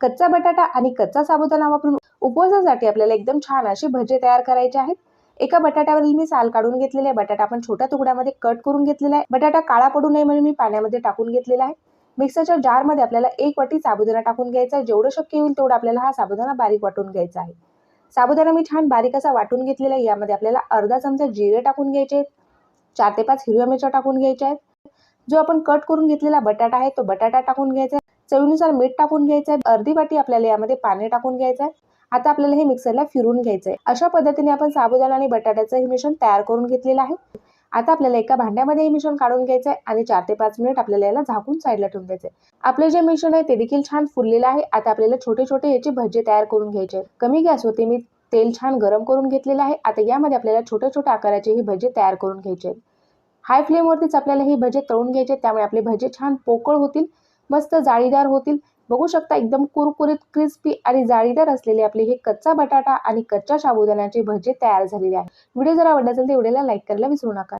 कच्चा बटाटा आणि कच्चा साबुदाणा वापरून उपवासासाठी आपल्याला एकदम छान असे भजे तयार करायचे आहेत. एका बटाट्यावरील मी साल काढून घेतलेले आहे. बटाटा आपण छोट्या तुकड्यामध्ये कट करून घेतलेला आहे. बटाटा काळा पडू नये म्हणून मी पाण्यामध्ये टाकून घेतलेला आहे. मिक्सरच्या जारमध्ये आपल्याला एक वाटी साबुदाणा टाकून घ्यायचा आहे. जेवढं शक्य होईल तेवढं आपल्याला हा साबुदाणा बारीक वाटून घ्यायचा आहे. साबुदाणा मी छान बारीक असा वाटून घेतलेला आहे. यामध्ये आपल्याला अर्धा चमचा जिरे टाकून घ्यायचे आहेत. चार ते पाच हिरव्या मिरच्या टाकून घ्यायच्या आहेत. जो आपण कट करून घेतलेला बटाटा आहे तो बटाटा टाकून घ्यायचा आहे. चवीनुसार मीठ टाकून घ्यायचं आहे. अर्धी वाटी आपल्याला यामध्ये पाणी टाकून घ्यायचं आहे. आता आपल्याला हे मिक्सरला फिरून घ्यायचं आहे. अशा पद्धतीने आपण साबुदाणा आणि बटाट्याचं हे मिश्रण तयार करून घेतलेलं आहे. आता आपल्याला एका भांड्यामध्ये हे मिश्रण काढून घ्यायचं आहे आणि चार ते पाच मिनिट आपल्याला याला झाकून साईडला ठेवून द्यायचं आहे. जे मिश्रण आहे ते देखील छान फुललेलं आहे. आता आपल्याला छोटे छोटे याचे भजे तयार करून घ्यायचे आहेत. कमी गॅस होते मी तेल छान गरम करून घेतलेलं आहे. आता यामध्ये आपल्याला छोट्या छोट्या आकाराचे हे भजे तयार करून घ्यायचे आहेत. हाय फ्लेमवरतीच आपल्याला हे भजे तळून घ्यायचे त्यामुळे आपले भजे छान पोकळ होतील मस्त जाळीदार होतील. बघू शकता एकदम कुरकुरीत क्रिस्पी आणि जाळीदार असलेले आपले हे कच्चा बटाटा आणि कच्च्या साबुदाण्याचे भजे तयार झालेले आहे व्हिडिओ जर आवडला असेल तर व्हिडिओला लाईक करायला विसरू नका.